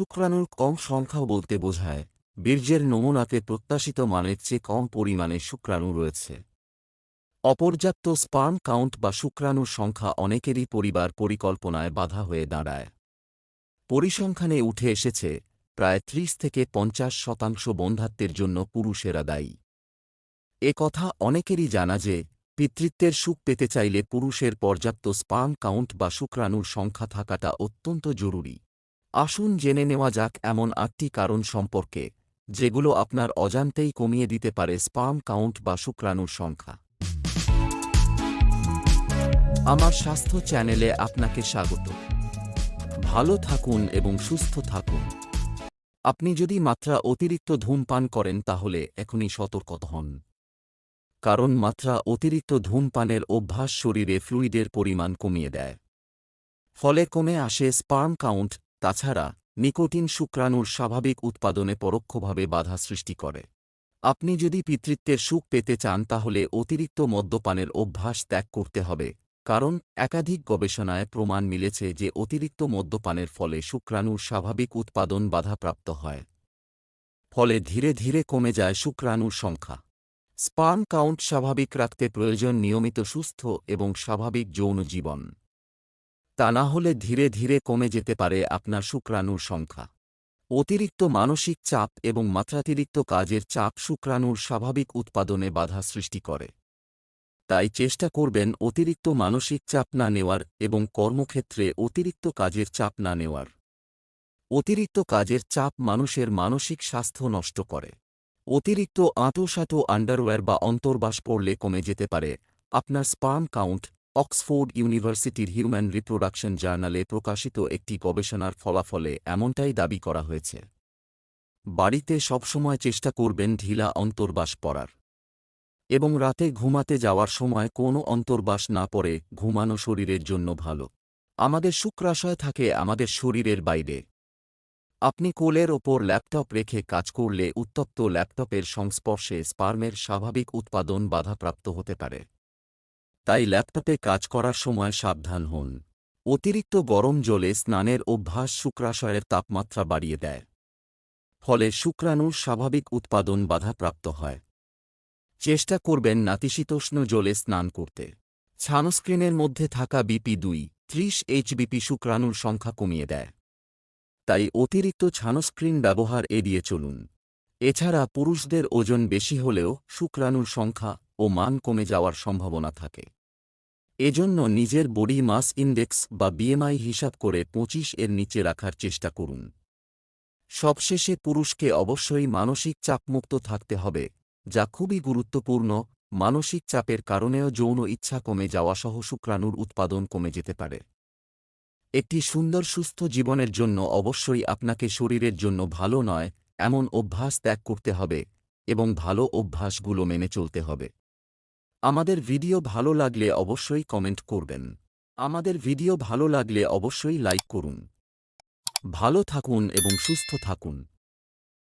শুক্রাণুর কম সংখ্যা বলতে বোঝায়, বীর্যের নমুনাতে প্রত্যাশিত মানের চেয়ে কম পরিমাণে শুক্রাণু রয়েছে। অপর্যাপ্ত স্পার্ম কাউন্ট বা শুক্রাণুর সংখ্যা অনেকেরই পরিবার পরিকল্পনায় বাধা হয়ে দাঁড়ায়। পরিসংখ্যানে উঠে এসেছে, প্রায় ত্রিশ থেকে পঞ্চাশ শতাংশ বন্ধাত্বের জন্য পুরুষেরা দায়ী। এ কথা অনেকেরই জানা যে, পিতৃত্বের সুখ পেতে চাইলে পুরুষের পর্যাপ্ত স্পার্ম কাউন্ট বা শুক্রাণুর সংখ্যা থাকাটা অত্যন্ত জরুরি। আসুন জেনে নেওয়া যাক এমন আটটি কারণ সম্পর্কে, যেগুলো আপনার অজান্তেই কমিয়ে দিতে পারে স্পার্ম কাউন্ট বা শুক্রাণুর সংখ্যা। আমার স্বাস্থ্য চ্যানেলে আপনাকে স্বাগত। ভালো থাকুন এবং সুস্থ থাকুন। আপনি যদি মাত্রা অতিরিক্ত ধূমপান করেন তাহলে এখনই সতর্ক হন। কারণ মাত্রা অতিরিক্ত ধূমপানের অভ্যাস শরীরে ফ্লুইডের পরিমাণ কমিয়ে দেয়। ফলে কমে আসে স্পার্ম কাউন্ট তাছাড়া, নিকোটিন শুক্রাণুর স্বাভাবিক উৎপাদনে পরোক্ষভাবে বাধা সৃষ্টি করে। আপনি যদি পিতৃত্বের সুখ পেতে চান, তাহলে অতিরিক্ত মদ্যপানের অভ্যাস ত্যাগ করতে হবে, কারণ একাধিক গবেষণায় প্রমাণ মিলেছে যে অতিরিক্ত মদ্যপানের ফলে শুক্রাণুর স্বাভাবিক উৎপাদন বাধাপ্রাপ্ত হয়। ফলে ধীরে ধীরে কমে যায় শুক্রাণুর সংখ্যা। স্পার্ম কাউন্ট স্বাভাবিক রাখতে প্রয়োজন নিয়মিত সুস্থ এবং স্বাভাবিক যৌন জীবন। তা না হলে ধীরে ধীরে কমে যেতে পারে আপনার শুক্রাণুর সংখ্যা। অতিরিক্ত মানসিক চাপ এবং মাত্রাতিরিক্ত কাজের চাপ শুক্রাণুর স্বাভাবিক উৎপাদনে বাধা সৃষ্টি করে। তাই চেষ্টা করবেন অতিরিক্ত মানসিক চাপ না নেওয়ার এবং কর্মক্ষেত্রে অতিরিক্ত কাজের চাপ না নেওয়ার। অতিরিক্ত কাজের চাপ মানুষের মানসিক স্বাস্থ্য নষ্ট করে। অতিরিক্ত আঁটোসাঁটো আন্ডারওয়্যার বা অন্তর্বাস পড়লে কমে যেতে পারে। আপনার স্পার্ম কাউন্ট অক্সফোর্ড ইউনিভার্সিটির হিউম্যান রিপ্রোডাকশন জার্নালে প্রকাশিত একটি গবেষণার ফলাফলে এমনটাই দাবি করা হয়েছে। বাড়িতে সবসময় চেষ্টা করবেন ঢিলা অন্তর্বাস পরার। এবং রাতে ঘুমাতে যাওয়ার সময় কোনো অন্তর্বাস না পড়ে ঘুমানো শরীরের জন্য ভালো। আমাদের শুক্রাশয় থাকে আমাদের শরীরের বাইরে। আপনি কোলের ওপর ল্যাপটপ রেখে কাজ করলে উত্তপ্ত ল্যাপটপের সংস্পর্শে স্পার্মের স্বাভাবিক উৎপাদন বাধাপ্রাপ্ত হতে পারে। তাই ল্যাপটপে কাজ করার সময় সাবধান হন। অতিরিক্ত গরম জলে স্নানের অভ্যাস শুক্রাশয়ের তাপমাত্রা বাড়িয়ে দেয়। ফলে শুক্রাণুর স্বাভাবিক উৎপাদন বাধাপ্রাপ্ত হয়। চেষ্টা করবেন নাতিশীতোষ্ণ জলে স্নান করতে। ছানস্ক্রিনের মধ্যে থাকা বিপি দুই, ত্রিশ এইচবিপি শুক্রাণুর সংখ্যা কমিয়ে দেয়। তাই অতিরিক্ত ছানস্ক্রিন ব্যবহার এড়িয়ে চলুন। এছাড়া পুরুষদের ওজন বেশি হলেও শুক্রাণুর সংখ্যা ও মান কমে যাওয়ার সম্ভাবনা থাকে। এজন্য নিজের বডি মাস ইন্ডেক্স বা বিএমআই হিসাব করে পঁচিশ এর নিচে রাখার চেষ্টা করুন। সবশেষে পুরুষকে অবশ্যই মানসিক চাপমুক্ত থাকতে হবে, যা খুবই গুরুত্বপূর্ণ। মানসিক চাপের কারণেও যৌন ইচ্ছা কমে যাওয়াসহ শুক্রাণুর উৎপাদন কমে যেতে পারে। একটি সুন্দর সুস্থ জীবনের জন্য অবশ্যই আপনাকে শরীরের জন্য ভালো নয়, এমন অভ্যাস ত্যাগ করতে হবে এবং ভালো অভ্যাসগুলো মেনে চলতে হবে। আমাদের ভিডিও ভালো লাগলে অবশ্যই কমেন্ট করবেন। আমাদের ভিডিও ভালো লাগলে অবশ্যই লাইক করুন। ভালো থাকুন এবং সুস্থ থাকুন।